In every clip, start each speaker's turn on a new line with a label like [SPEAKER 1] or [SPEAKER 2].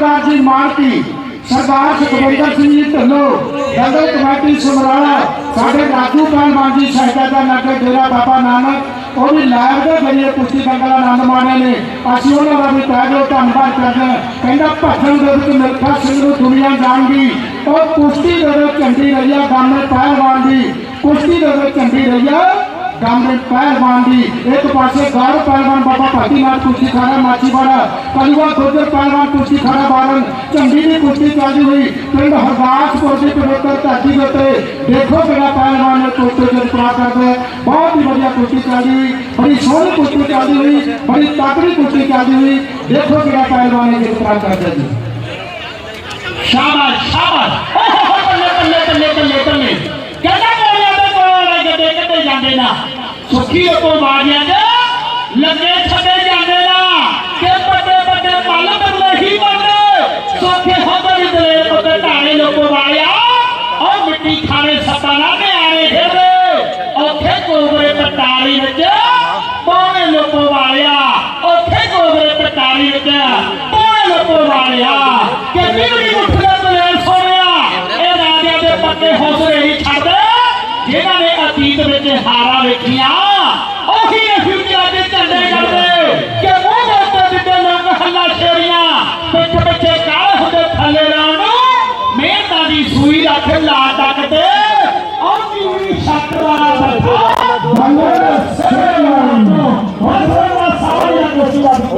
[SPEAKER 1] ਤਾਂ ਜੀ
[SPEAKER 2] ਮਾਨਤੀ ਸਰਦਾਰ ਸੁਖਵਿੰਦਰ ਸਿੰਘ ਜੀ ਢੱਲੋ ਦੰਗਲ ਕਮੇਟੀ ਸਮਰਾਲਾ, ਸਾਡੇ ਰਾਜੂ ਪਹਿਲਵਾਨ ਜੀ ਸਹਾਇਤਾ ਨਗਰ ਡੇਰਾ ਬਾਬਾ ਨਾਨਕ ਉਹ ਵੀ ਲਾਈਵ ਦੇ ਜਰੀਏ ਕੁਸ਼ਤੀ ਦੰਗਲ ਆਨੰਦ ਮਾਣੇ ਨੇ। ਅਸੀਂ ਉਹਨਾਂ ਦਾ ਵੀ ਤਹਿ ਧੰਨਵਾਦ ਕਰਦੇ ਕਹਿੰਦਾ ਭੱਜਣ ਦੇ ਵਿੱਚ ਮਿਲਖਾ ਸਿੰਘ ਨੂੰ ਦੁਨੀਆ ਜਾਣਦੀ, ਉਹ ਕੁਸ਼ਤੀ ਦੇ ਵਿੱਚ ਝੰਡੀ ਰਹੀ ਆ ਗਾਮੇ ਪਹਿਲਵਾਨ ਦੀ, ਕੁਸ਼ਤੀ ਦੇ ਵਿੱਚ ਝੰਡੀ ਰਹੀ ਆ ਗਾਮੇ ਪਹਿਲਵਾਨ ਦੀ ਇੱਕ ਪਾਸੇ ਗੌਰ ਪਹਿਲਵਾਨ ਬਾਬਾ ਭਾਤੀਨਾਥ ਕੁਸ਼ਤੀ ਖਾੜਾ ਮਾਚੀਵਾੜਾ ਕਲੂਆ ਗੁਰਜਰ ਪਹਿਲਵਾਨ ਕੁਸ਼ਤੀ ਖਾੜਾ ਬਾਰਨ ਝੰਡੀ ਦੀ ਕੁਸ਼ਤੀ ਚੱਲਦੀ ਹੋਈ ਪਿੰਡ ਹਰਦਾਸਪੁਰ ਦੀ ਪਵਿੱਤਰ ਧਰਤੀ ਦੇ ਉੱਤੇ ਦੇਖੋ ਕਿਹੜਾ ਪਹਿਲਵਾਨ ਨੇ ਕੁਸ਼ਤੀ ਦੇ ਪ੍ਰਾਪਤ ਕਰਦਾ ਹੈ। ਬਹੁਤ ਹੀ ਵਧੀਆ ਕੁਸ਼ਤੀ ਚੱਲਦੀ ਹੋਈ ਬੜੀ ਸੋਹਣੀ ਕੁਸ਼ਤੀ ਚੱਲਦੀ ਹੋਈ ਬੜੀ ਤਕੜੀ ਕੁਸ਼ਤੀ ਚੱਲਦੀ ਹੋਈ ਦੇਖੋ ਕਿਹੜਾ ਪਹਿਲਵਾਨ ਨੇ ਜਿੱਤ ਪ੍ਰਾਪਤ ਕਰਦਾ ਜੀ
[SPEAKER 1] ਸ਼ਾਬਾਸ਼ ਸ਼ਾਬਾਸ਼ ਓਹ ਵਾਲੇ ਗੱਡੇ ਕੱਢੇ ਜਾਂਦੇ ਨਾ। ਸੁੱਖੀ ਕੋ ਮਾਰਿਆਂ ਦੇ ਲੱਗੇ ਛੱਡੇ ਜਾਂਦੇ ਨਾ। ਕਿ ਵੱਡੇ ਵੱਡੇ ਪੱਲ ਬਦਲੇ ਹੀ ਸੋਖੇ ਹੁੰਦੇ ਦਲੇਰ ਪੁੱਤ ਢਾਣੇ ਲੋਕੋ ਵਾਲਿਆ ਉਹ ਮਿੱਟੀ ਖਾਣੇ ਸੱਪਾਂ ਨਾ ਨਿਆਰੇ ਖੇਡੇ ਔਖੇ ਕੋਬਰੇ ਪਟਾਰੀ ਵਿੱਚ ਪੌਣੇ ਲੋਕੋ ਵਾਲਿਆ ਔਖੇ ਕੋਬਰੇ ਪਟਾਰੀ ਵਿੱਚ ਪੌਣੇ ਲੋਕੋ ਵਾਲਿਆ ਕਿ ਬਿਗੜੀ ਉੱਠਦਾ ਦਲੇਰ ਸੋਹਣਿਆ ਇਹ ਰਾਜਿਆਂ ਦੇ ਪੱਕੇ ਹੌਸਲੇ ਨਹੀਂ ਛੱਡਦੇ ਜਿਨ੍ਹਾਂ ਨੇ ਅਤੀਤ ਵਿੱਚ ਹਾਰਾਂ ਵੇਖੀਆਂ। ਉਹੀ ਅਸੀਂ ਅੱਜ ਝੰਡੇ ਕਰਦੇ। ਕਿ ਮੂੰਹ ਦੇ ਉੱਤੇ ਦਿੱਤੇ ਲੋਕ ਹੱਲਾ ਸ਼ੇਰੀਆਂ ਪਿੱਠ ਪਿੱਛੇ ਕਾਲੇ ਹੁੰਦੇ ਥੱਲੇ ਲਾਉਣ ਨੂੰ। ਮਿਹਨਤਾਂ ਦੀ ਸੂਈ ਰੱਖ ਲਾ ਟੱਕਦੇ ਉਹ ਜੀਵੀ ਛੱਤ ਵਾਲਾ ਬੱਚਾ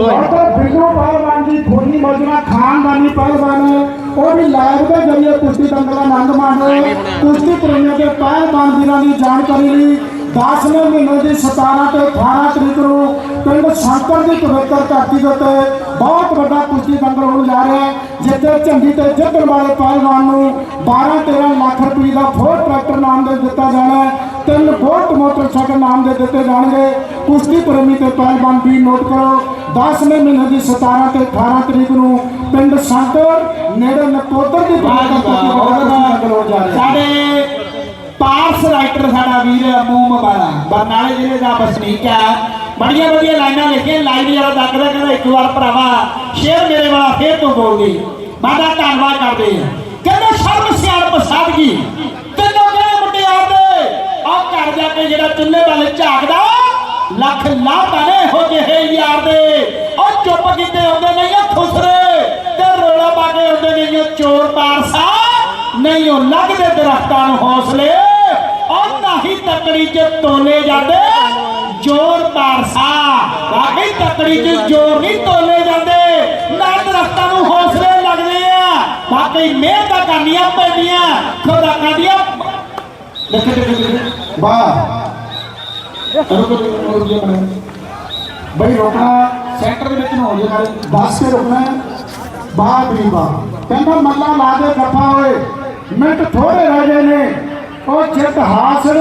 [SPEAKER 2] ਔਰ ਬਿੱਲੂ ਪਹਿਲਵਾਨ ਜੀ ਧੋਨੀ ਮਜਨਾ ਖਾਨਦਾਨੀ ਪਹਿਲਵਾਨ ਉਹ ਵੀ ਲਾਈਵ ਦੇ ਜਰੀਏ ਕੁਸ਼ਤੀ ਦੰਗਲ ਦਾ ਆਨੰਦ ਮਾਣ ਰਹੇ ਕੁਸ਼ਤੀ ਦੇ ਪਹਿਲਵਾਨ ਵੀਰਾਂ ਦੀ ਜਾਣਕਾਰੀ ਲਈ। 10ਵੇਂ ਮਹੀਨੇ ਦੀ 17 ਤੇ 18 ਤਰੀਕ ਨੂੰ ਪਿੰਡ ਸ਼ੰਕਰ ਦੀ ਪਵਿੱਤਰ ਧਰਤੀ ਦੇ ਉੱਤੇ ਬਹੁਤ ਵੱਡਾ ਕੁਸ਼ਤੀ ਦੰਗਲ ਹੋਣ ਜਾ ਰਿਹਾ ਹੈ ਜਿੱਥੇ ਝੰਡੀ ਤੇ ਜਿੱਤਣ ਵਾਲੇ ਪਹਿਲਵਾਨ ਨੂੰ 12-13 ਲੱਖ ਰੁਪਏ ਦਾ ਫੋਰ ਟਰੈਕਟਰ ਨਾਮ ਦੇ ਦਿੱਤਾ ਜਾਣਾ ਹੈ। ਤਿੰਨ ਬੋਟ ਮੋਟਰਸਾਈਕਲ ਨਾਮ ਦੇ ਦਿੱਤੇ ਜਾਣਗੇ। ਕੁਸ਼ਤੀ ਪ੍ਰੇਮੀ ਤੇ ਪਹਿਲਵਾਨ ਵੀ ਨੋਟ ਕਰੋ। 10ਵੇਂ ਮਹੀਨੇ ਦੀ 17 ਤੇ 18 ਤਰੀਕ ਨੂੰ ਪਿੰਡ ਸੰਕਰ ਨੇੜੇ ਨਕੋਦਰ ਦੀ ਪਵਿੱਤਰ ਧਰਤੀ ਦੰਗਲ ਹੋਣ ਜਾ ਰਿਹਾ ਹੈ।
[SPEAKER 1] ਸਾਡੇ ਪਾਰਸ ਰਾਈਟਰ ਸਾਡਾ ਵੀਰ ਮੂੰਹ ਮਬਾਲਾ ਬਰਨਾਲੇ ਜ਼ਿਲ੍ਹੇ ਦਾ ਵਸਨੀਕ ਹੈ। ਬੜੀਆਂ ਵਧੀਆ ਲਾਈਨਾਂ ਲਿਖੀਆਂ ਲਾਈਨ ਵਾਲਾ ਦੱਸਦਾ ਕਹਿੰਦਾ ਇੱਕ ਵਾਰ ਭਰਾਵਾ ਸ਼ੇਰ ਮੇਰੇ ਵਾਲਾ ਫੇਰ ਤੋਂ ਬੋਲ ਦੇ ਧੰਨਵਾਦ ਕਰਦੇ ਆ ਕਹਿੰਦਾ, ਸ਼ਰਮ ਸਿਆਣਪ ਸਾਦਗੀ। ਤੈਨੂੰ ਕਹਿੰਦੇ ਮੁੰਡਿਆਰ ਦੇ ਆਹ ਘਰ ਜਾ ਕੇ ਜਿਹੜਾ ਚੁੱਲ੍ਹੇ ਵੱਲ ਝਾਕਦਾ, ਲੱਖ ਲਾਭਾਂ ਨੇ ਹੋ ਜਿਹੇ ਯਾਰ ਦੇ। ਉਹ ਚੁੱਪ ਕੀਤੇ ਆਉਂਦੇ ਨਹੀਂ ਆ ਖੁਸਰੇ ਤੇ ਰੋਲਾ ਪਾ ਕੇ ਆਉਂਦੇ ਨਹੀਂ ਚੋਰ ਪਾਰਸਾ। ਨਹੀਂ, ਉਹ ਲੱਗਦੇ ਦਰਖਤਾਂ ਨੂੰ ਹੌਸਲੇ। ਉਹ ਤਕੜੀ 'ਚ ਤੋਲੇ ਜਾਂਦੇ, ਜੋਰ ਪਾਰਸਾ ਵਾਕਈ ਤਕੜੀ 'ਚ ਜੋਰ ਨਹੀਂ ਤੋਲੇ ਜਾਂਦੇ। ਨਾ ਦਰਖਤਾਂ ਨੂੰ ਹੌਸਲੇ ਲੱਗਦੇ ਆ। ਵਾਕਈ ਮਿਹਨਤਾਂ ਕਰਨੀਆਂ ਪੈਂਦੀਆਂ। ਖੁਦਾ ਕਰਦੀਆਂ। ਦੇਖ ਦੇਖ
[SPEAKER 2] ਵਾਹ। ਬਈ, ਰੋਕਣਾ, ਸੈਂਟਰ ਦੇ ਵਿੱਚ ਨੂੰ ਹੋ ਜਾਏ ਦੱਸ ਕੇ ਰੁਕਣਾ ਹੈ। ਵੀ ਵਾਹ ਕਹਿੰਦਾ ਮੱਲਾ ਲਾ ਦੇ, ਗੱਫਾ ਹੋਏ। ਮਿੰਟ ਥੋੜੇ ਰਹਿ ਗਏ ਨੇ। ਉਹ ਜਿੱਤ ਹਾਸਲ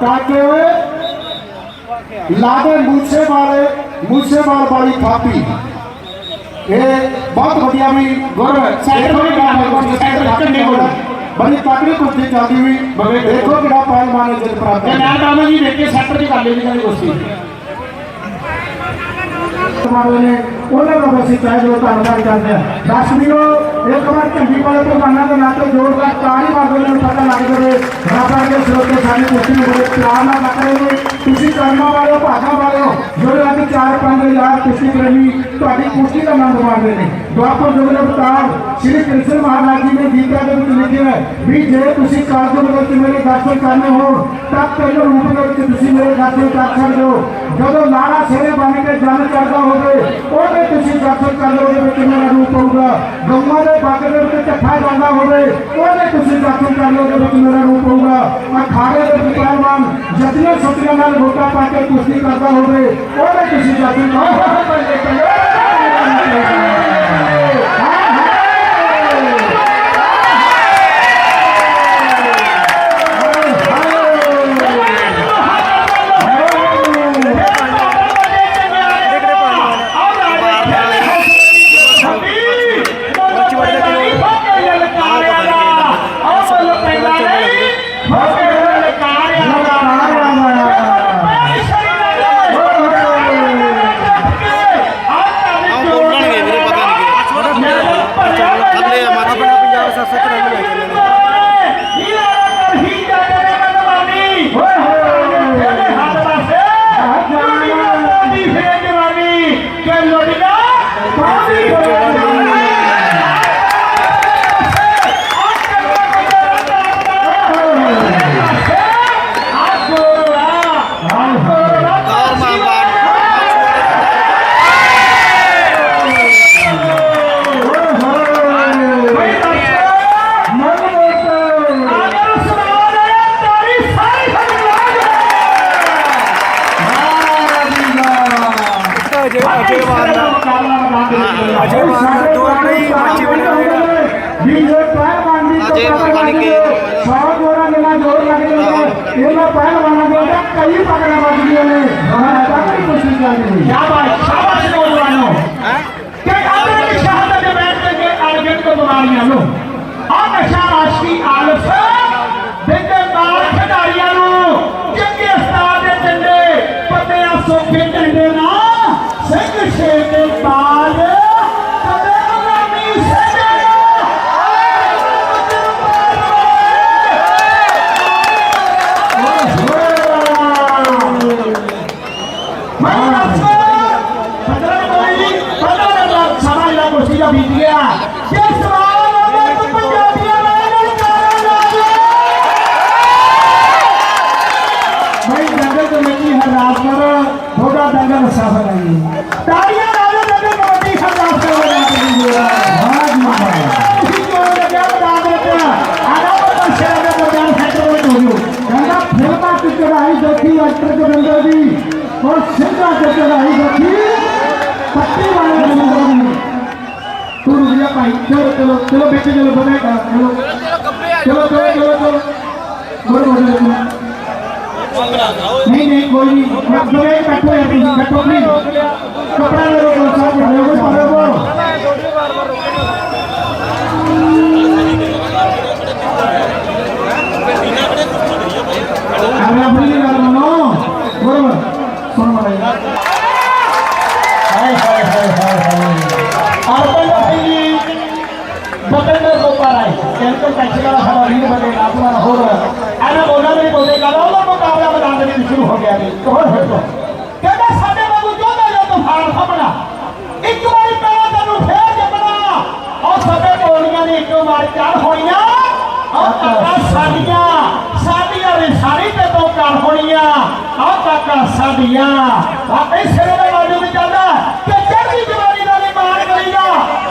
[SPEAKER 2] ਕਾਕੇ ਹੋਏ ਲਾ ਦੇ ਮੂਸੇ ਵਾਲੇ ਮੂਸੇ ਵਾਲ ਵਾਲੀ ਥਾਪੀ। ਇਹ ਬਹੁਤ ਵਧੀਆ ਵੀ ਗੁਰ ਸੈਂਟਰ ਦੇ ਕੰਮ ਸੈਂਟਰ ਕੰਨੇ ਕੋਲ ਬੜੀ ਤਕੜੀ ਕੁਸ਼ਤੀ ਚੱਲਦੀ ਹੋਈ ਦੇਖੋ ਕਿਹੜਾ ਪਹਿਲਵਾਨ ਜਿੱਤ ਪ੍ਰਾਪਤ ਕੀਤੀ
[SPEAKER 1] ਮੈਂ ਬਾਬਾ ਜੀ ਦੇਖ ਕੇ ਸੈਕਟਰ ਦੀ ਕਰ ਲਈ ਜੀ ਕੁਸ਼ਤੀ।
[SPEAKER 2] ਵਾਲੇ ਨੇ ਉਹਨਾਂ ਦਾ ਅਸੀਂ ਚਾਹੇ ਜੋ ਧੰਨਵਾਦ ਕਰਦੇ ਹਾਂ। ਦਸ ਵੀਰੋ, ਇੱਕ ਵਾਰ ਝੰਡੀ ਵਾਲੇ ਪ੍ਰਧਾਨਾਂ ਦੇ ਨਾਤੇ ਜ਼ੋਰਦਾਰ ਤਾੜੀ ਮਾਰਦੇ ਨੇ ਪਤਾ ਲੱਗ ਜਾਵੇ। ਰਾਬਾ ਦੇ ਸਰੋਤੇ ਸਾਡੀ ਕੁਸ਼ਤੀ ਨੂੰ ਬੜੇ ਪਿਆਰ ਨਾਲ ਲੱਗ ਰਹੇ ਨੇ। ਤੁਸੀਂ ਕਰਮਾਂ ਵਾਲਿਓ, ਭਾਗਾਂ ਵਾਲਿਓ, ਜਿਹੜੇ ਅੱਜ 4-5000 ਕੁਸ਼ਤੀ ਪ੍ਰੇਮੀ ਤੁਹਾਡੀ ਕੁਸ਼ਤੀ ਦਾ ਆਨੰਦ ਮਾਣਦੇ ਨੇ। ਦੁਆਪਰ ਯੁਗ ਦੇ ਅਵਤਾਰ, ਸ਼੍ਰੀ ਕ੍ਰਿਸ਼ਨ ਮਹਾਰਾਜ ਜੀ ਨੇ ਗੀਤਾ ਦੇ ਵਿੱਚ ਲਿਖਿਆ ਹੈ ਵੀ ਜੇ ਤੁਸੀਂ ਕਾਲਯੁਗ ਦੇ ਵਿੱਚ ਮੇਰੇ ਦਰਸ਼ਨ ਕਰਨੇ ਹੋਣ, ਤਾਂ ਪਹਿਲੇ ਰੂਪ ਦੇ ਵਿੱਚ ਤੁਸੀਂ ਮੇਰੇ ਦਰਸ਼ਨ ਕਰ ਸਕਦੇ ਹੋ। ਜਦੋਂ ਲਾੜਾ ਸੇਰੇ ਬਣ ਕੇ ਜਨ ਚੜਦਾ ਹੋਵੇ ਉਹਦੇ ਤੁਸੀਂ ਦਰਸ਼ਨ ਕਰ ਲਓਗੇ ਵੀ ਕਿੰਨਾ ਰੂਪ ਹੋਊਗਾ? ਗਊਆਂ ਦੇ ਬਾਗ ਦੇ ਵਿੱਚ ਝੱਠਾ ਜਾਂਦਾ ਹੋਵੇ, ਉਹਦੇ ਤੁਸੀਂ ਦਰਸ਼ਨ ਕਰ ਲਓਗੇ ਵੀ ਕਿੰਨਾ ਰੂਪ ਆਊਗਾ ਅਖਾੜੇ ਦੇ ਵਿੱਚ ਜਤੀਆਂ ਸਤੀਆਂ ਨਾਲ ਵੋਟਾਂ ਪਾ ਕੇ ਕੁਸ਼ਤੀ ਕਰਦਾ ਹੋਵੇ, ਉਹਦੇ ਤੁਸੀਂ ਦਰਸ਼ਨ ਕਰ ਅਜੇ ਮਾਨ ਦੋ ਨਹੀਂ ਬੱਚੇ ਵੀ ਜੇ ਪਹਿਲਵਾਨ ਦੀ
[SPEAKER 3] ਅਜੇ ਮਾਨ ਕੇ
[SPEAKER 2] 100 ਗੋਰਾ ਨਾਲ ਜੋਰ ਲੱਗਦੇ ਇਹਨਾਂ ਪਹਿਲਵਾਨਾਂ ਦੇ ਉੱਤੇ ਕਈ ਪਕੜਾਂ ਵੱਜਦੀਆਂ ਨੇ। ਹਾਂ ਤਾਂ ਕੋਈ ਕੋਸ਼ਿਸ਼ ਕਰਦੇ
[SPEAKER 1] ਕੀ ਬਾਤ ਸ਼ਾਬਾਸ਼ ਨੌਜਵਾਨੋ। ਹੈ? ਕਿ ਆਪਣੇ ਸ਼ਹਾਦਤ ਦੇ ਬੈਠ ਕੇ ਅਰਜਨ ਤੋਂ ਬਿਮਾਰੀਆਂ ਨੂੰ
[SPEAKER 2] ਕਰ ਥੋੜਾ ਡੰਗਰ ਸਾਫ਼ ਨਹੀਂ
[SPEAKER 1] ਤਾੜੀਆਂ ਨਾਲ ਜੱਗੇ ਕਮੇਟੀ ਹਰਦਾਸ ਕਰ ਰਹੀ ਹੈ
[SPEAKER 2] ਹਾਂ। ਜੀ ਹਾਂ
[SPEAKER 1] ਤੁਸੀਂ ਕਿਉਂ ਲੱਗਿਆ ਬਤਾ ਦਿੱਤਾ ਆਣਾ ਪਤਾ ਸ਼ਹਿਰ ਦੇ ਪ੍ਰਧਾਨ ਸੈਕਟਰ ਵਿੱਚ ਹੋ ਜੂ
[SPEAKER 2] ਕਹਿੰਦਾ ਫਿਲਮਾਂ ਚ ਚੜਾਈ ਦੇਖੀ ਐਕਟਰ ਜਗਿੰਦਰ ਦੀ। ਔਰ ਸਿੰਘਾਂ ਚ ਚੜਾਈ ਦੇਖੀ। ਪੱਤੀ ਵਾਲੇ ਜਗਿੰਦਰ ਦੀ ਤੂੰ ਰੁਕ ਜਾ ਭਾਈ ਚਲੋ ਚਲੋ ਚਲੋ ਵਿੱਚ ਚਲੋ ਬਵੇਗਾ ਚਲੋ ਚਲੋ ਚਲੋ ਚਲੋ ਚਲੋ। ਬੋਲ ਬੋਲ ਨਹੀਂ ਨਹੀਂ। ਕੋਈ ਨਹੀਂ ਬਵੇ ਬੈਠੋ ਯਾਰ ਤੁਸੀਂ ਬੈਠੋ ਨਹੀਂ ਕਪੜਾ ਲੈ ਲਓ ਸਾਹਿਬ ਲੈ ਲਓ ਪਰੇ ਬੋ ਅਗਲਾ ਬੋਲੀ ਗੱਲ ਮੰਨੋ। ਬੋਲ। ਸੁਣ ਮਾਰੇ
[SPEAKER 1] ਹਾਏ ਹਾਏ ਹਾਏ ਹਾਏ ਹਾਏ। ਅਰਬਨ ਸਿੰਘ ਬਤਨ ਗੋਪਾਲ ਆਏ ਕਹਿੰਦੇ ਟੈਕਸੀ ਵਾਲਾ ਸਾਡਾ ਬਣੇ ਆਪਣਾ ਹੋਰ। ਇਹਨਾਂ ਬੋਲਾਂ ਦੇ ਬੋਲੇ ਗੱਲ ਮੈਦਾਨ ਦੇ ਵਿੱਚ ਸ਼ੁਰੂ ਹੋ ਗਿਆ ਜੀ। ਹੋਰ ਹਟੋ ਕਹਿੰਦਾ ਸਾਡੇ ਵਾਂਗੂ ਚਾਹੁੰਦਾ ਜੋ ਤੂਫਾਨ ਸਾਹਮਣਾ ਇੱਕ ਵਾਰੀ ਪਹਿਲਾਂ ਤੈਨੂੰ ਫੇਰ ਜੰਮਣਾ। ਉਹ ਸਾਡੇ ਬੋਲੀਆਂ ਦੀ ਇੱਕ ਵਾਰ ਚਾਰ ਹੋਈਆਂ ਉਹ ਕਾਕਾ ਸਾਡੀਆਂ। ਸਾਡੀਆਂ ਵੀ ਸਾਰੀ ਤੇ ਤੋਂ ਕਰ ਹੋਣੀਆਂ। ਉਹ ਕਾਕਾ ਸਾਡੀਆਂ। ਆਪੇ ਸਿਰੇ ਦੇ ਵਾਜੂ ਵੀ ਚੱਲਦਾ ਕਿ ਚੜ੍ਹਦੀ ਜਵਾਨੀ ਦਾ ਵੀ ਮਾਣ ਕਰੀਦਾ,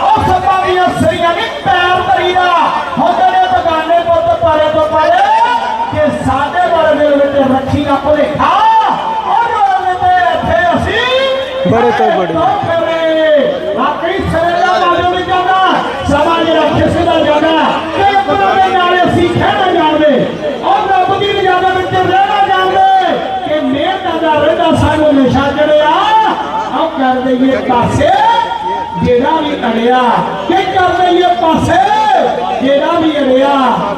[SPEAKER 1] ਉਹ ਸੱਪਾਂ ਦੀਆਂ ਸਰੀਆਂ ਵੀ ਪੈਰ ਧਰੀਦਾ ਹੁੰਦੇ ਨੇ ਬਗਾਨੇ ਪੁੱਤ ਪਾਰੇ ਤੋਂ ਪਾਰੇ ਕਿ ਸਾਡੇ ਵਾਲੇ ਦੇ ਵਿੱਚ ਰੱਖੀ ਨਾ ਭੁਲੇਖਾ ਉਹ ਰੋਲੇ ਤੇ ਇੱਥੇ ਅਸੀਂ
[SPEAKER 3] ਬੜੇ ਤੋਂ ਬੜੇ।
[SPEAKER 1] ਵਾਕਈ ਸਿਰੇ ਦਾ ਵਾਜੂ ਵੀ ਚੱਲਦਾ ਸਮਾਂ ਜਿਹੜਾ ਕਿਸੇ ਦਾ ਜਾਂਦਾ ਕਿ ਆਪਣਾ ਦੇ ਨਾਲ ਅਸੀਂ ਖੇਡਣਾ ਜਾਣਦੇ ਔਰ ਰੱਬ ਦੀ ਰਜ਼ਾ ਵਿੱਚ ਰਹਿਣਾ ਜਾਣਦੇ ਕਿ ਮਿਹਨਤ ਦਾ ਰਹਿਦਾ ਸਾਨੂੰ ਨਿਸ਼ਾ ਚੜਿਆ ਆਹ ਕਰ ਦਈਏ ਪਾਸੇ ਜਿਹੜਾ ਵੀ ਅੜਿਆ ਕਿ ਕਰ ਦਈਏ ਪਾਸੇ ਜਿਹੜਾ ਵੀ ਅੜਿਆ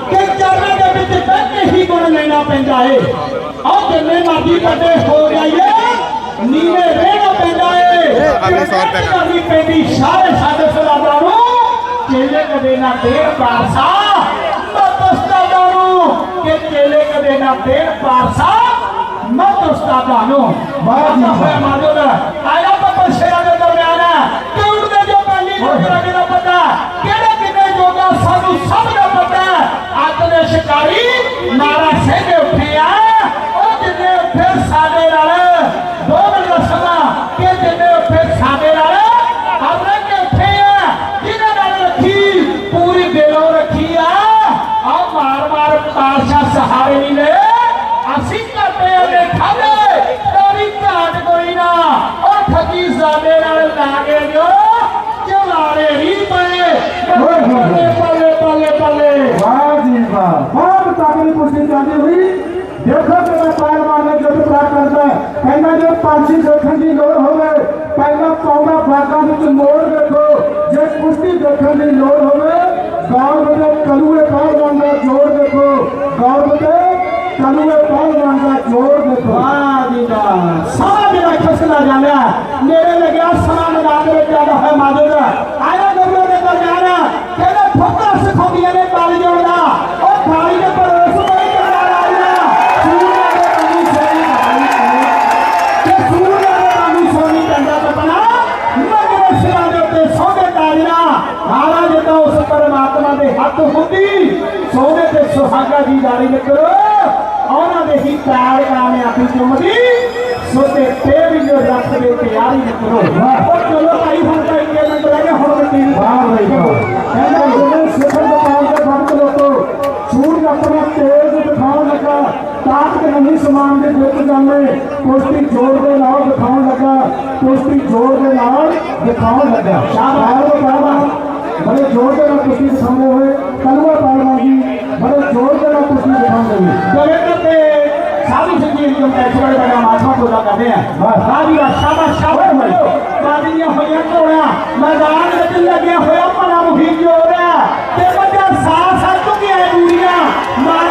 [SPEAKER 1] ਕਿ ਚਰਨਾਂ ਦੇ ਵਿੱਚ ਬਹਿ ਕੇ ਹੀ ਗੁਣ ਲੈਣਾ ਪੈਂਦਾ ਏ ਆਹ ਜਿੰਨੇ ਮਰਜ਼ੀ ਵੱਡੇ ਹੋ ਜਾਈਏ ਨੀਵੇਂ ਰਹਿਣਾ ਪੈਂਦਾ ਏ
[SPEAKER 3] ਅਗਲੇ ਸੌ ਰੁਪਏ ਕਰ।
[SPEAKER 1] ਕਰਨੀ ਪੈਂਦੀ ਸਾਰੇ ਸਾਡੇ ਸਲਾਦਾਂ ਨੂੰ ਚੇਲੇ ਕਦੇ ਨਾ ਦੇਣ ਪਾਰਸਾ ਮਤ ਉਸਤਾਦਾਂ ਨੂੰ ਕਿ ਚੇਲੇ ਕਦੇ ਨਾ ਦੇਣ ਪਾਰਸਾ ਮਤ ਉਸਤਾਦਾਂ ਨੂੰ ਬਾਤ ਨਾ ਜੋ ਦਾ ਪਤਾ ਕਿਹੜੇ ਕਿੰਨੇ ਯੋਗਾ ਸਾਨੂੰ ਸਭ ਦਾ ਪਤਾ ਅੱਜ ਦੇ ਸ਼ਿਕਾਰੀ ਨਾਰਾ ਸਿੰਘ ਉੱਠੇ ਆ ਉਹ ਜਿੰਨੇ ਉੱਠੇ ਸਾਡੇ ਨਾਲ ਦੋ ਮਿੰਟ ਦਾ ਸਮਾਂ ਕਿ ਜਿੰਨੇ ਉੱਠੇ ਸਾਡੇ ਨਾਲ ਆਪਣੇ ਕਿ ਉੱਠੇ ਆ ਜਿਹਨਾਂ ਨਾਲ ਰੱਖੀ ਪੂਰੀ ਦਿਲੋਂ ਰੱਖੀ ਆ ਆ ਮਾਰ ਮਾਰ ਪਾਸ਼ਾ ਸਹਾਰੇ ਨਹੀਂ ਲੈ ਅਸੀਂ ਕਰਦੇ ਉਹਦੇ ਖਾਦੇ ਤੇਰੀ ਘਾਟ ਕੋਈ ਨਾ ਉਹ ਠੱਗੀ ਸਾਡੇ ਨਾਲ ਲਾਗੇ ਜੋ ਚਲਾਰੇ ਨਹੀਂ ਪਏ ਬੱਲੇ ਬੱਲੇ ਬੱਲੇ ਬੱਲੇ
[SPEAKER 2] ਵਾਹ ਜੀ ਵਾਹ ਬਹੁਤ ਤਕੜੀ ਕੁਸ਼ਤੀ ਚੱਲਦੀ ਹੋਈ ਦੇਖੋ ਕਿਵੇਂ ਪਹਿਲਵਾਨ ਨੇ ਜੁੱਧ ਪ੍ਰਾਪਤ ਕਰਦਾ ਹੈ। ਕਹਿੰਦਾ ਜੇ ਪਾਂਛੀ ਦੇਖਣ ਦੀ ਲੋੜ ਹੋਵੇ, ਪਹਿਲਾਂ ਕੌੜਾ ਫਾਕਾਂ ਵਿੱਚ ਮੋੜ ਦੇਖੋ ਜੇ ਕੁਸ਼ਤੀ ਦੇਖਣ ਦੀ ਲੋੜ ਹੋਵੇ ਗੌਰ ਦੇ ਕਲੂਏ ਪਹਿਲਵਾਨ ਦਾ ਜੋੜ ਦੇਖੋ ਗੌਰ ਦੇ ਕਲੂਏ ਪਹਿਲਵਾਨ ਦਾ ਜੋੜ ਦੇਖੋ
[SPEAKER 1] ਵਾਹ ਜੀ ਵਾਹ। ਸਾਰਾ ਮੇਰਾ ਖਸਲਾ ਜਾਂਦਾ ਮੇਰੇ ਲੱਗਿਆ ਸਮਾਂ ਮੈਦਾਨ ਦੇ ਵਿੱਚ ਜ਼ਿਆਦਾ ਹੈ ਮਾਜੂਦ। ਆਇਆ ਤੇ ਸੁਹਾਗਾ ਦੀ ਦਾੜੀ ਨਿਕਲੋ ਉਹਨਾਂ ਦੇ ਹੀ ਪੈਰ ਕਾਮਯਾਬੀ ਚੁੰਮਦੀ ਸੋਤੇ ਤੇ ਵੀ ਜੋ ਰੱਖ ਦੇ ਤਿਆਰੀ ਨਿਕਲੋ ਉਹ ਚਲੋ ਭਾਈ ਹੁਣ ਤਾਂ ਇੰਨੇ ਮਿੰਟ ਰਹਿ ਗਏ ਹੁਣ ਮਿੱਟੀ ਨੂੰ
[SPEAKER 2] ਵਾਹ ਬਈ ਵਾਹ ਕਹਿੰਦਾ ਜਿਹੜੇ ਸਿਖਰ ਦੁਕਾਨ ਤੇ ਫ਼ਰਕ ਲੋਕੋ ਸੂਰਜ ਆਪਣਾ ਤੇਜ਼ ਦਿਖਾਉਣ ਲੱਗਾ ਤਾਕਤ ਨਹੀਂ ਸਮਾਨ ਦੇ ਜਿੱਤ ਜਾਂਦੇ ਕੁਸ਼ਤੀ ਜੋੜ ਦੇ ਨਾਲ ਦਿਖਾਉਣ ਲੱਗਾ ਕੁਸ਼ਤੀ ਜੋੜ ਦੇ ਨਾਲ ਦਿਖਾਉਣ ਲੱਗਾ ਸ਼ਾਬਾਸ਼ ਬਾਬਾ ਬੜੇ ਜ਼ੋਰ ਦੇ ਨਾਲ ਕੁਸ਼ਤੀ ਦਿਖਾਉਂਦੇ ਹੋਏ ਕਲਵਾ ਪਹਿਲਵਾਨ ਜੀ ਬੜੇ ਜ਼ੋਰ ਦੇ ਨਾਲ ਕੁਸ਼ਤੀ ਦਿਖਾਉਂਦੇ ਹੋਏ
[SPEAKER 1] ਜਗਤ ਤੇ ਸਾਧੂ ਸੰਗੀਤ ਨੂੰ ਐਕਸਪਰਟ ਬਣਾ ਮਾਸਾ ਪੂਰਾ ਕਰਦੇ ਆ ਸਾਧੂ ਦਾ ਸ਼ਾਬਾਸ਼ ਸ਼ਾਬਾਸ਼ ਭਾਈ ਬਾਦੀਆਂ ਹੋਈਆਂ ਘੋੜਾ ਮੈਦਾਨ ਵਿੱਚ ਲੱਗਿਆ ਹੋਇਆ ਭਲਾ ਮੁਖੀ ਜੋਰ ਤੇ ਬੱਚਾ ਸਾਹ ਸਾਹ ਚੁੱਕਿਆ ਦੂਰੀਆਂ ਮਾਰੇ ਗੁੱਟ ਗੁੱਟ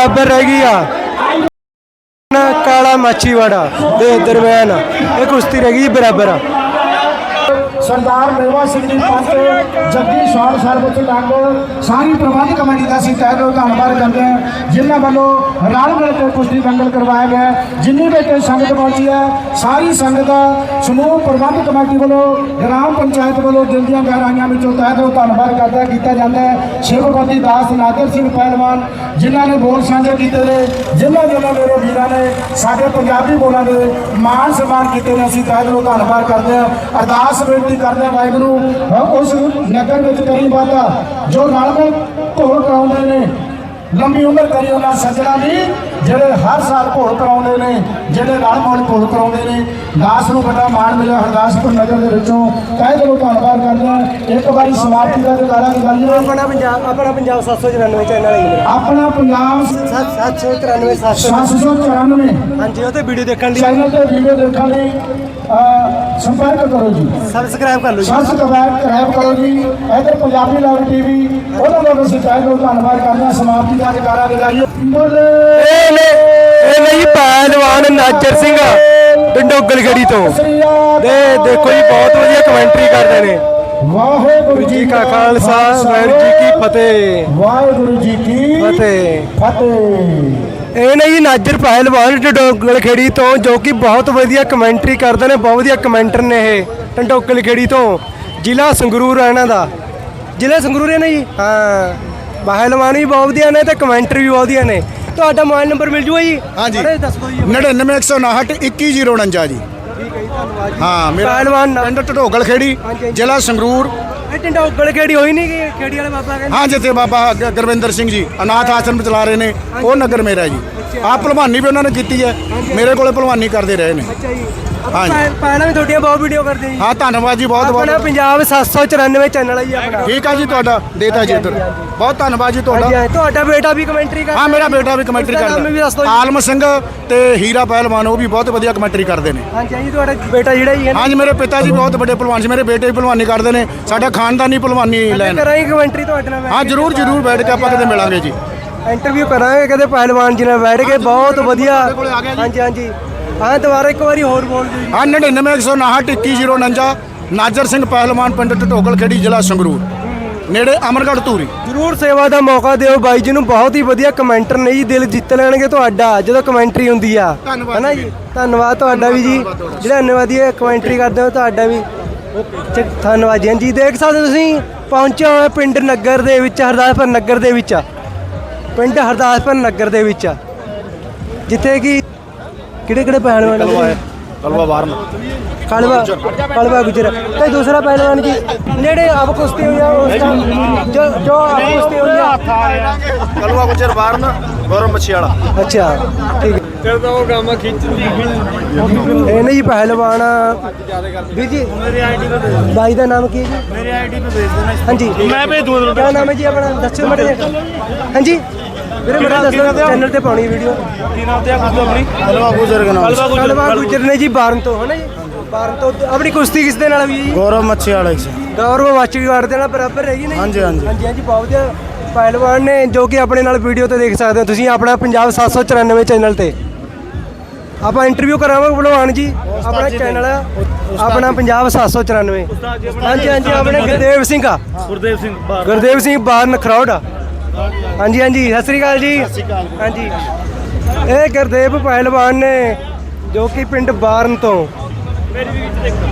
[SPEAKER 1] ਬਰਾਬਰ
[SPEAKER 4] ਰਹਿ ਗਈ ਆ। ਕਾਲਾ ਮਾਛੀਵਾੜਾ ਦੇ ਦਰਮਿਆਨ ਇਹ ਕੁਸ਼ਤੀ ਰਹਿ ਗਈ ਬਰਾਬਰ। ਆ
[SPEAKER 2] ਸਰਦਾਰ ਮੇਵਾ ਸਿੰਘ ਜੀ ਪੰਤ ਜੱਗੀ ਸ਼ਾਨ ਸਰਬਤ ਲੰਗ ਸਾਰੀ ਪ੍ਰਬੰਧ ਕਮੇਟੀ ਦਾ ਅਸੀਂ ਤਹਿ ਦਿਲੋਂ ਧੰਨਵਾਦ ਕਰਦੇ ਹਾਂ, ਜਿਨ੍ਹਾਂ ਵੱਲੋਂ ਰਲ ਮਿਲ ਕੇ ਕੁਸ਼ਤੀ ਦੰਗਲ ਕਰਵਾਇਆ ਗਿਆ ਜਿੰਨੀ ਵੀ ਇੱਥੇ ਸੰਗਤ ਪਹੁੰਚੀ ਹੈ, ਸਾਰੀ ਸੰਗਤ ਦਾ ਸਮੂਹ ਪ੍ਰਬੰਧ ਕਮੇਟੀ ਵੱਲੋਂ, ਗ੍ਰਾਮ ਪੰਚਾਇਤ ਵੱਲੋਂ ਦਿਲ ਦੀਆਂ ਗਹਿਰਾਈਆਂ ਵਿੱਚੋਂ ਤਹਿ ਦਿਲੋਂ ਧੰਨਵਾਦ ਕਰਦਾ ਕੀਤਾ ਜਾਂਦਾ ਹੈ। ਸ਼ਿਵਪਤੀ ਦਾਸ ਨਾਦਰ ਸਿੰਘ ਪਹਿਲਵਾਨ, ਜਿਨ੍ਹਾਂ ਨੇ ਬੋਲ ਸਾਂਝੇ ਕੀਤੇ ਨੇ, ਜਿਨ੍ਹਾਂ ਜਿਨ੍ਹਾਂ ਮੇਰੇ ਵੀਰਾਂ ਨੇ, ਸਾਡੇ ਪੰਜਾਬੀ ਬੋਲਾਂ ਦੇ ਮਾਣ ਸਨਮਾਨ ਕੀਤੇ ਨੇ, ਅਸੀਂ ਤਹਿ ਦਿਲੋਂ ਧੰਨਵਾਦ ਕਰਦੇ ਹਾਂ। ਅਰਦਾਸ ਬੇਨਤੀ ਕਰਦੇ ਹਾਂ ਵਾਹਿਗੁਰੂ। ਉਸ ਨਗਰ ਵਿੱਚ ਕਰੀ ਵਾਦਾ ਜੋ ਨਾਲ ਨਾਲ ਘੋਲ ਕਰਾਉਂਦੇ ਨੇ ਲੰਮੀ ਉਮਰ ਕਰੀ ਉਹਨਾਂ ਸੱਜਣਾ ਦੀ। ਜਿਹੜੇ ਹਰ ਸਾਲ ਘੋਲ ਕਰਾਉਂਦੇ ਨੇ ਜਿਹੜੇ ਨਾਲ ਨਾਲ ਘੋਲ ਕਰਾਉਂਦੇ ਨੇ ਦਾਸ ਨੂੰ ਬੜਾ ਮਾਣ ਮਿਲਿਆ ਹਰਦਾਸਪੁਰ ਨਗਰ ਦੇ ਵਿੱਚੋਂ। ਤਹਿ ਦਿਲੋਂ ਧੰਨਵਾਦ ਕਰਦੇ ਇੱਕ ਵਾਰੀ ਸਮਾਪਤੀ ਦਾ ਜਗਾਰਾ ਦੀ ਗੱਲ
[SPEAKER 4] ਆਪਣਾ ਪੰਜਾਬ ਆਪਣਾ ਪੰਜਾਬ 794 ਚੈਨਲ ਹੈ
[SPEAKER 2] ਆਪਣਾ ਪੰਜਾਬ
[SPEAKER 4] 793
[SPEAKER 2] 794
[SPEAKER 4] ਹਾਂਜੀ ਉਹ ਤੇ ਵੀਡੀਓ ਦੇਖਣ ਲਈ।
[SPEAKER 2] ਚੈਨਲ ਤੇ ਵੀਡੀਓ ਦੇਖਣ ਲਈ ਅਹ, ਸੰਪਰਕ ਕਰੋ ਜੀ।
[SPEAKER 4] ਸਬਸਕ੍ਰਾਈਬ ਕਰ ਲਓ ਜੀ।
[SPEAKER 2] ਸਬਸਕ੍ਰਾਈਬ ਕਰਾਇਬ ਕਰੋ ਜੀ। ਇਧਰ ਪੰਜਾਬੀ ਲਾਈਵ ਟੀਵੀ ਉਹਨਾਂ ਦਾ ਅਸੀਂ ਚਾਹੇ ਤੋਂ ਧੰਨਵਾਦ ਕਰਦੇ ਸਮਾਪਤੀ ਦਾ ਜਕਾਰਾ ਦਿਲਾਈਏ ਬੋਲੇ!
[SPEAKER 4] ਇਹ ਨੇ ਇਹ ਨੇ ਜੀ ਪਹਿਲਵਾਨ ਨਾਜਰ ਸਿੰਘ ਡੰਡੋਗਲ ਖੜੀ ਤੋਂ। ਦੇ ਦੇਖੋ ਜੀ ਬਹੁਤ ਵਧੀਆ ਕਮੈਂਟਰੀ ਕਰਦੇ ਨੇ।
[SPEAKER 2] ਵਾਹਿਗੁਰੂ
[SPEAKER 4] ਜੀ ਕਾ ਖਾਲਸਾ ਵਾਹਿਗੁਰੂ ਜੀ ਕੀ ਫਤਿਹ।
[SPEAKER 2] ਵਾਹਿਗੁਰੂ ਜੀ ਕੀ
[SPEAKER 4] ਫਤਿਹ।
[SPEAKER 2] ਫਤਿਹ।
[SPEAKER 4] ਇਹ ਨੇ ਜੀ ਨਾਜਰ ਪਹਿਲਵਾਨ ਟੰਡੋਕਲ ਖੇੜੀ ਤੋਂ ਜੋ ਕਿ ਬਹੁਤ ਵਧੀਆ ਕਮੈਂਟਰੀ ਕਰਦੇ ਨੇ ਬਹੁਤ ਵਧੀਆ ਕਮੈਂਟਰ ਨੇ ਇਹ ਟੰਡੋਕਲ ਖੇੜੀ ਤੋਂ। ਜ਼ਿਲ੍ਹਾ ਸੰਗਰੂਰ ਹੈ ਇਹਨਾਂ ਦਾ। ਜ਼ਿਲ੍ਹਾ ਸੰਗਰੂਰ ਹੈ ਨਾ ਜੀ? ਹਾਂ। ਪਹਿਲਵਾਨ ਵੀ ਬਹੁਤ ਵਧੀਆ ਨੇ ਤੇ ਕਮੈਂਟਰ ਵੀ ਬਹੁਤ ਵਧੀਆ ਨੇ। ਤੁਹਾਡਾ ਮੋਬਾਈਲ ਨੰਬਰ ਮਿਲ ਜੂਗਾ ਜੀ?
[SPEAKER 3] ਹਾਂਜੀ।
[SPEAKER 4] ਮਾੜਾ ਜਿਹਾ ਦੱਸ ਦਿਓ ਜੀ
[SPEAKER 3] 99159 21049 ਜੀ।
[SPEAKER 4] ਠੀਕ ਹੈ ਜੀ ਧੰਨਵਾਦ ਜੀ।
[SPEAKER 3] ਹਾਂ ਮੇਰਾ
[SPEAKER 4] ਪਹਿਲਵਾਨ
[SPEAKER 3] ਪਿੰਡ ਢੋਗਲ ਖੇੜੀ
[SPEAKER 4] ਹਾਂਜੀ, ਹਾਂਜੀ।
[SPEAKER 3] ਜ਼ਿਲ੍ਹਾ ਸੰਗਰੂਰ।
[SPEAKER 4] ਇਹ ਟੰਡੋਕਲ ਖੇੜੀ ਹੋਈ ਨਹੀਂ ਕਿ ਖੇੜੀ ਵਾਲੇ ਬਾਬਾ ਕਹਿੰਦੇ?
[SPEAKER 3] ਹਾਂ ਜਿੱਥੇ ਬਾਬਾ ਗ- ਗੁਰਵਿੰਦਰ ਸਿੰਘ ਜੀ ਅਨਾਥ ਆਸ਼ਰਮ ਚਲਾ ਰਹੇ ਨੇ ਉਹ ਨਗਰ ਮੇਰਾ ਜੀ। ਆਹ ਭਲਵਾਨੀ ਵੀ ਉਹਨਾਂ ਨੇ ਕੀਤੀ ਹੈ। ਮੇਰੇ ਕੋਲੇ ਭਲਵਾਨੀ ਕਰਦੇ ਰਹੇ ਨੇ।
[SPEAKER 4] ਅੱਛਾ ਜੀ।
[SPEAKER 3] ਹਾਂਜੀ।
[SPEAKER 4] ਪਹਿਲਾਂ ਵੀ ਤੁਹਾਡੀਆਂ ਬਹੁਤ ਵੀਡੀਓ ਕਰਦੇ ਜੀ।
[SPEAKER 3] ਹਾਂ ਧੰਨਵਾਦ ਜੀ ਬਹੁਤ
[SPEAKER 4] ਆਪਣਾ
[SPEAKER 3] ਬਹੁਤ।
[SPEAKER 4] ਪੰਜਾਬ 794 ਚੈਨਲ ਹੈ ਜੀ ਆਪਣਾ।
[SPEAKER 3] ਠੀਕ ਆ ਜੀ ਤੁਹਾਡਾ ਦੇਤਾ ਜੀ ਇੱਧਰ। ਬਹੁਤ ਧੰਨਵਾਦ ਜੀ
[SPEAKER 4] ਹਾਂਜੀ
[SPEAKER 3] ਤੁਹਾਡਾ।
[SPEAKER 4] ਹਾਂਜੀ, ਤੁਹਾਡਾ ਬੇਟਾ ਵੀ ਕਮੈਂਟਰੀ ਕਰਦਾ
[SPEAKER 3] ਹਾਂ ਮੇਰਾ ਬੇਟਾ ਵੀ ਕਮੈਂਟਰੀ
[SPEAKER 4] ਨਾਮ ਵੀ ਦੱਸ ਦਿਓ
[SPEAKER 3] ਕਰਦਾ
[SPEAKER 4] ਜੀ।
[SPEAKER 3] ਆਲਮ ਸਿੰਘ ਤੇ ਹੀਰਾ ਪਹਿਲਵਾਨ ਉਹ ਵੀ ਬਹੁਤ ਵਧੀਆ ਕਮੈਂਟਰੀ ਕਰਦੇ ਨੇ।
[SPEAKER 4] ਹਾਂਜੀ ਹਾਂਜੀ ਤੁਹਾਡਾ ਬੇਟਾ ਜਿਹੜਾ ਜੀ ਹੈ ਨਾ।
[SPEAKER 3] ਹਾਂਜੀ ਮੇਰੇ ਪਿਤਾ ਜੀ ਬਹੁਤ ਵੱਡੇ ਪਹਿਲਵਾਨ ਸੀ ਮੇਰੇ ਬੇਟੇ ਵੀ ਪਹਿਲਵਾਨੀ ਕਰਦੇ ਨੇ। ਸਾਡਾ ਖਾਨਦਾਨੀ ਪਹਿਲਵਾਨੀ ਲੈਣ।
[SPEAKER 4] ਕਰਾਂਗੇ ਕਮੈਂਟਰੀ ਤੁਹਾਡੇ ਨਾਲ
[SPEAKER 3] ਹਾਂ ਜਰੂਰ ਜਰੂਰ ਬੈਠ ਕੇ ਆਪਾਂ ਕਦੇ ਮਿਲਾਂਗੇ ਜੀ।
[SPEAKER 4] ਇੰਟਰਵਿਊ ਕਰਾਂਗੇ ਕਦੇ ਪਹਿਲਵਾਨ ਜੀ ਨਾਲ ਬੈਠ ਕੇ ਬਹੁਤ ਵਧੀਆ। ਹਾਂਜੀ ਹਾਂਜੀ। ਹਾਂ ਦੁਬਾਰਾ ਇੱਕ ਵਾਰੀ ਹੋਰ ਬੋਲ ਦਿਓ ਜੀ
[SPEAKER 3] ਹਾਂ 99159 21049 ਨਾਜਰ ਸਿੰਘ ਪਹਿਲਵਾਨ ਪਿੰਡ ਢਟੋਕਲ ਖੇੜੀ ਜ਼ਿਲ੍ਹਾ ਸੰਗਰੂਰ। ਨੇੜੇ ਅਮਰਗੜ੍ਹ ਧੂਰੀ।
[SPEAKER 4] ਜ਼ਰੂਰ ਸੇਵਾ ਦਾ ਮੌਕਾ ਦਿਓ ਬਾਈ ਜੀ ਨੂੰ ਬਹੁਤ ਹੀ ਵਧੀਆ ਕਮੈਂਟਰ ਨੇ ਜੀ ਦਿਲ ਜਿੱਤ ਲੈਣਗੇ ਤੁਹਾਡਾ ਜਦੋਂ ਕਮੈਂਟਰੀ ਹੁੰਦੀ ਆ।
[SPEAKER 3] ਧੰਨਵਾਦ
[SPEAKER 4] ਹੈਨਾ
[SPEAKER 3] ਜੀ।
[SPEAKER 4] ਧੰਨਵਾਦ ਤੁਹਾਡਾ ਵੀ ਜੀ। ਜਿਹੜਾ ਇੰਨੇ ਵਧੀਆ ਕਮੈਂਟਰੀ ਕਰਦੇ ਹੋ ਤੁਹਾਡਾ ਵੀ। ਚ- ਧੰਨਵਾਦ ਜੀ। ਹਾਂਜੀ ਦੇਖ ਸਕਦੇ ਹੋ ਤੁਸੀਂ ਪਹੁੰਚੇ ਹੋਏ ਪਿੰਡ ਨਗਰ ਦੇ ਵਿੱਚ ਹਰਦਾਸਪੁਰ ਨਗਰ ਦੇ ਵਿੱਚ। ਪਿੰਡ ਹਰਦਾਸਪੁਰ ਨਗਰ ਦੇ ਵਿੱਚ। ਜਿੱਥੇ ਕਿ ਕਿਹੜੇ ਕਿਹੜੇ ਪਹਿਲਵਾਨ ਨੇ?
[SPEAKER 3] ਕਲਵਾ ਵਾਰਨ
[SPEAKER 4] ਕਲਵਾ ਕਲਵਾ ਗੁਜਰ। ਤੇ ਦੂਸਰਾ ਪਹਿਲਵਾਨ ਜੀ ਨੇੜੇ ਆਪ ਕੁਸ਼ਤੀ ਹੋਈ ਆ ਉਸ ਦਾ ਜੋ। ਜੋ ਆਪ ਕੁਸ਼ਤੀ ਹੋਈ ਆ।
[SPEAKER 3] ਕਲਵਾ ਗੁਜਰ ਵਾਰਨ ਗੌਰਵ ਮੱਛੀ ਵਾਲਾ
[SPEAKER 4] ਅੱਛਾ ਠੀਕ ਹੈ। ਕਰਦਾ ਉਹ ਕੰਮ ਖਿੱਚ ਇਹ ਨਹੀਂ ਪਹਿਲਵਾਨ। ਵੀ ਜੀ ਮੇਰੀ ਆਈਡੀ ਤੇ ਬਾਈ ਦਾ ਨਾਮ ਕੀ ਹੈ ਜੀ? ਮੇਰੀ ਆਈਡੀ ਤੇ ਭੇਜ ਦੇਣਾ ਹਾਂਜੀ। ਮੈਂ ਭੇਜ ਦੂੰ ਕੀ ਨਾਮ ਹੈ ਜੀ ਆਪਣਾ? ਦੱਸੋ ਮੜੇ ਹਾਂਜੀ। ਵੀਰੇ ਮੜਾ ਦੱਸੋ ਚੈਨਲ ਤੇ ਪਾਉਣੀ ਵੀਡੀਓ
[SPEAKER 3] ਕਲਵਾ ਗੁਜਰ ਦਾ ਨਾਮ
[SPEAKER 4] ਕਲਵਾ ਗੁਜਰ ਨੇ ਜੀ ਬਾਰਨ ਤੋਂ ਹਨਾ ਜੀ? ਬਾਰਨ ਤੋਂ ਆਪਣੀ ਕੁਸ਼ਤੀ ਕਿਸ ਦੇ ਨਾਲ ਹੋਈ ਹੈ ਜੀ?
[SPEAKER 3] ਗੌਰਵ ਮੱਛੀ ਵਾਲਾ ਜੀ
[SPEAKER 4] ਗੌਰਵ ਮਾਚੀਵਾੜ ਦੇ ਨਾਲ ਬਰਾਬਰ ਹੈਗੀ ਨਹੀਂ?
[SPEAKER 3] ਹਾਂਜੀ, ਹਾਂਜੀ।
[SPEAKER 4] ਹਾਂਜੀ ਹਾਂਜੀ ਬਹੁਤ ਵਧੀਆ। ਪਹਿਲਵਾਨ ਨੇ ਜੋ ਕਿ ਆਪਣੇ ਨਾਲ ਵੀਡੀਓ ਤੇ ਦੇਖ ਸਕਦੇ ਹੋ ਤੁਸੀਂ ਆਪਣਾ ਪੰਜਾਬ 794 ਚੈਨਲ ਤੇ। ਆਪਾਂ ਇੰਟਰਵਿਊ ਕਰਾਵਾਂਗੇ ਭਲਵਾਨ ਜੀ ਆਪਣਾ ਚੈਨਲ ਆਪਣਾ ਪੰਜਾਬ 794 ਹਾਂਜੀ ਹਾਂਜੀ ਆਪਣੇ ਗੁਰਦੇਵ ਸਿੰਘ ਆ।
[SPEAKER 5] ਗੁਰਦੇਵ ਸਿੰਘ ਬਾਰ
[SPEAKER 4] ਗੁਰਦੇਵ ਸਿੰਘ ਬਾਰਨ ਖਰੌੜ ਆ। ਹਾਂਜੀ ਹਾਂਜੀ ਸਤਿ ਸ੍ਰੀ ਅਕਾਲ ਜੀ। ਹਾਂਜੀ। ਇਹ ਗੁਰਦੇਵ ਪਹਿਲਵਾਨ ਨੇ ਜੋ ਕਿ ਪਿੰਡ ਬਾਰਨ ਤੋਂ ਮੇਰੀ ਵੀ ਵਿੱਚ ਦੇਖੋ।